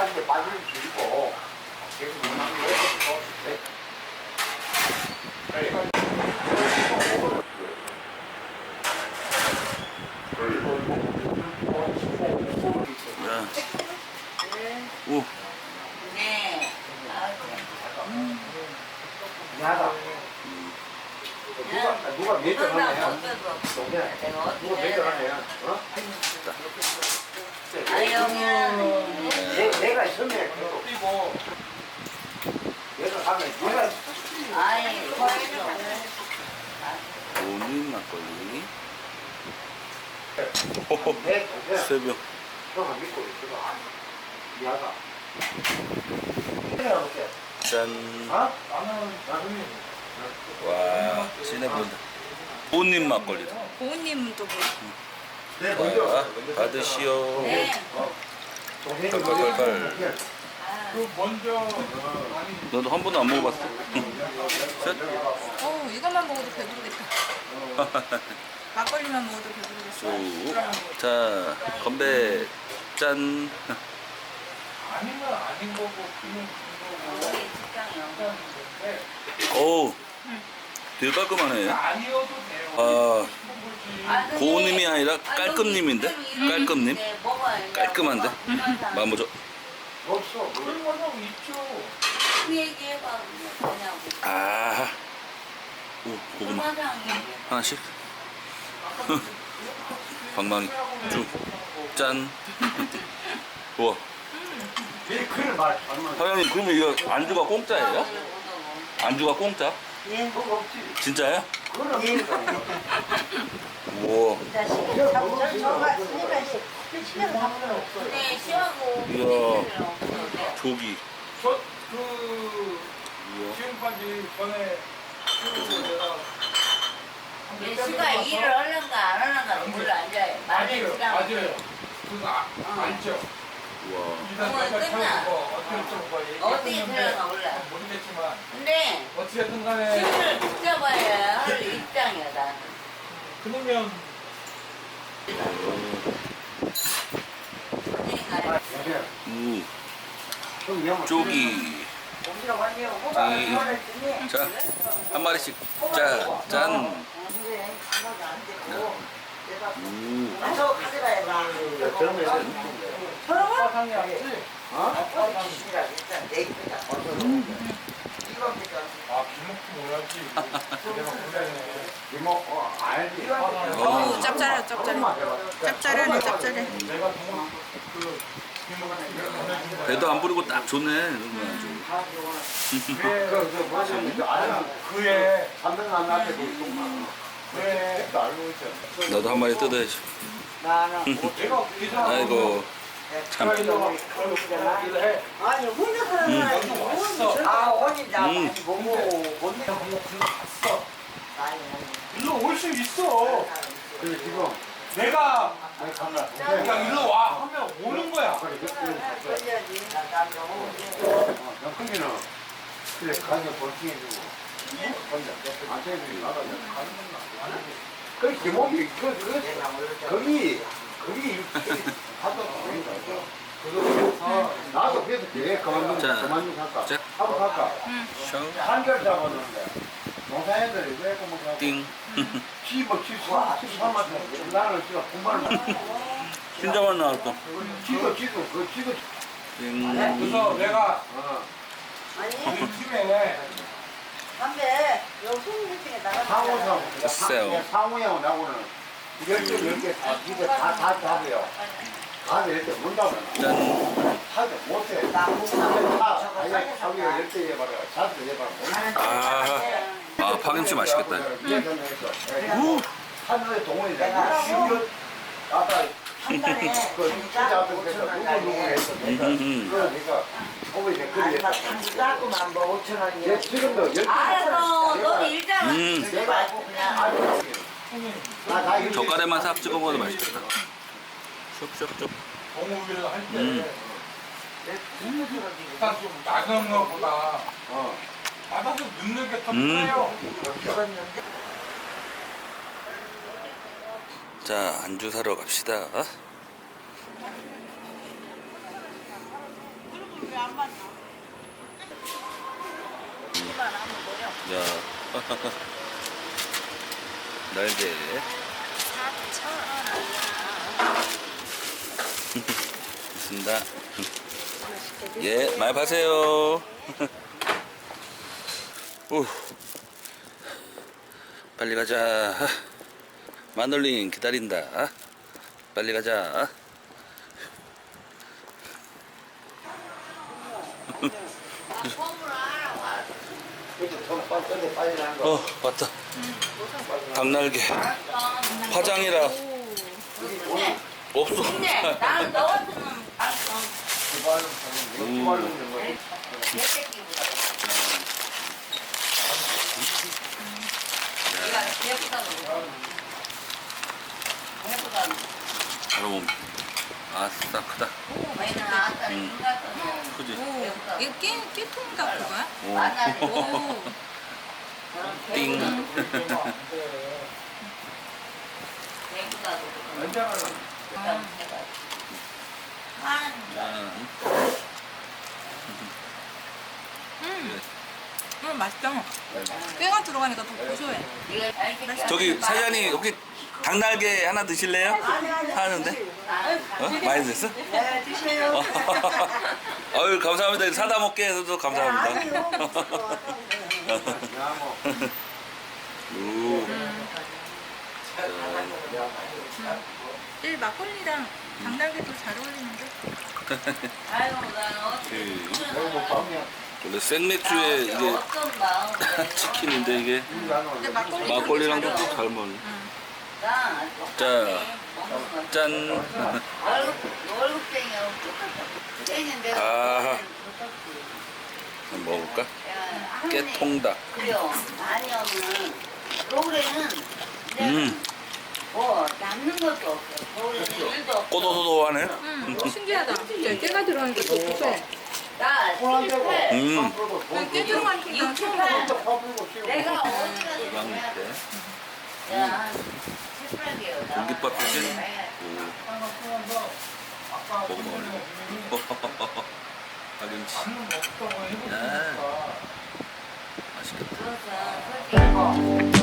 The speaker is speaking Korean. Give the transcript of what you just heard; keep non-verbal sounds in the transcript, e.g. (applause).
빠지게 빠지는 줄이고 계속 거 해서 네. 자. 오. 네. 미안하다. 누가 누가 몇 어떤 전화냐? 어떤 동네 누가 몇 해야 전화냐? 어? 아니 여기는 내, 내가 처음에 그리고 내가 가면 내가 아니 막걸리. 내 동생 (laughs) 새벽. 형을 믿고 있어. 미안하다. 내가 어때? 짠. 어? 나는 나는 와, 진해 보인다. 오님 막걸리다. 또 뭐? 내 자, 받으시오. 네. 동생이 빨빨빨빨. 너도 한 번도 안 먹어봤어? 셋. 어 이것만 먹어도 배부르겠다. (laughs) 막걸리만 먹어도 배부르겠어. 쭉. 자, 건배. 짠. 아니면 아닌 거고 그냥 어우. 되게 깔끔하네. 아니어도 돼요. 아, 고우님이 아니라 아니, 깔끔님인데? 여기 깔끔님? 깔끔한데? 보죠. 없어. 거는 있죠. 그 얘기해봐. 아. 오, 고구마. 얘기. 하나씩. (laughs) 방망이. 쭉. 짠. (laughs) 우와. 사장님, 그러면 이거 안주가 공짜예요? 안주가 공짜? 그거 없지. 진짜요? 그건 없지. 이야. 조기. 저그 이야. 지금까지 전에 그 내가 내 시가 일을 하는가 안 하는가 몰라 앉아요. 시간. 맞아요. 그거 아, 어. 알죠. 우와. 일단 끝나. 뭐 어떻게 좀뭐 어디에 들어가 몰라. 모르겠지만 근데 어찌됐든 간에 힘을 붙잡아야 할 입장이야 나는. 그러면 그러니까 맞아요. 우. 좀 위험해. 조기. 이. 자, 한 마리씩. 자, 짠. 우. 그러면 사상 이. 아 김옥도 뭐야지. 내가 몰랐네. 이모 어 알지. 어우 짭짤해 짭짤해. 짭짤하네 짭짤해. 내가 그. 배도 안 부리고 딱 좋네. 아주. 그그 뭐지? 그안 나한테 그또 알고 있어. 나도 한 마리 뜯어야지. 내가 기사 아이고. 참. 해. 아니 혼자 사는 사람이 왔어. 아 혼자 음. 많이 못 먹어 언니 갔어. 많이 일로 올 수 있어. 지금 내가. 그냥 일로 와 하면 오는 거야. 그-. 걸려야지 남자 어, 그래 가서 볼팅해주고 혼자 안 되면 나가 가는 건가 그 기목이 그, 그 거기 거기 하도 나도 그래서 그래 그만 자, 그만 좀 할까 자. 하고 갈까 샤워. 한결 잡았는데 농사애들이 왜 그만 가고 띵. 지뭐 치수 치수만 나는 지가 군발만 신자만 나왔다. 지도 지도 그 지도 띵. 그래서 내가 어 아니 우리 팀에 담배 여기 소금팅에 나가서 상호상 글쎄요. 나고는 열개 열개 다 이게 다다 잡아요. 다들 이렇게 문답을 짠. 하도 못해. 나 무슨 다 아예 해봐라. 해봐라. 아. 아, 파김치 맛있겠다. 동원이. 신경 아까 한 달에 진짜 음. 거기 댓글이 아니 막 했어. 당시 갖고만 뭐 5천 얘 원이야 지금도 열개. 알았어. 너는 일단 음. 그냥 나다 이렇게. 젓갈에만 싹 찍어 먹어도 맛있겠다. 쇽쇽쇽. 동호회를 할 때 음. 일단 좀 나가는 것보다 어. 나가서 늦는 게더 음. 편해요. 자, 안주 사러 갑시다. 야. (laughs) 날개. 있습니다. 예, 많이 파세요. (laughs) 우. 빨리 가자. 마늘링 기다린다. 빨리 가자. (laughs) 어, 왔다. 닭날개. 화장이라 없어. 근데 나는 너 같으면 음. 내가 예쁘다고 바로 몸. 아싸, 크다. 왜냐면 아까 음. 인간은 크지? 이거 깨, 깨통 같은 거야? 오. 만나는 오. 띵. (laughs) 예쁘다고 음. 음, 맛있다. 깨가 들어가니까 더 고소해. 저기 사장님 혹시 닭날개 하나 드실래요? 하는데? 어? 많이 드셨어? 네, 드세요. (laughs) 아유 감사합니다. 사다 먹게 해서도 감사합니다. (laughs) 오. 이 막걸리랑 당달개도 잘 어울리는데. 아유 난 어떻게 그 원래 생맥주에 이게 어떤 마음으로 치킨인데 (laughs) 이게 근데 막걸리 막걸리랑도 또 잘 먹네. 난 자. 짠. 월급 월급쟁이하고 똑같아. 쟤는 내가 아하. 똑같지. 한번 먹어볼까? 야, 깨통닭. 그래요. 많이 오면 내가 음. 뭐 남는 것도 없어. 겨울에는 일도 없어. 꼬도도도하네. 음, 신기하다. 진짜 깨가 들어가니까 더 고소해. 나 78. 음. 깨난 처음 먹어. 내가 어디 가서 대박 보면 밑에. 내가 78개요. 공깃밥 주지? 보고 먹을래. 파김치. 야. 맛있겠다. 그래서 솔직히 뭐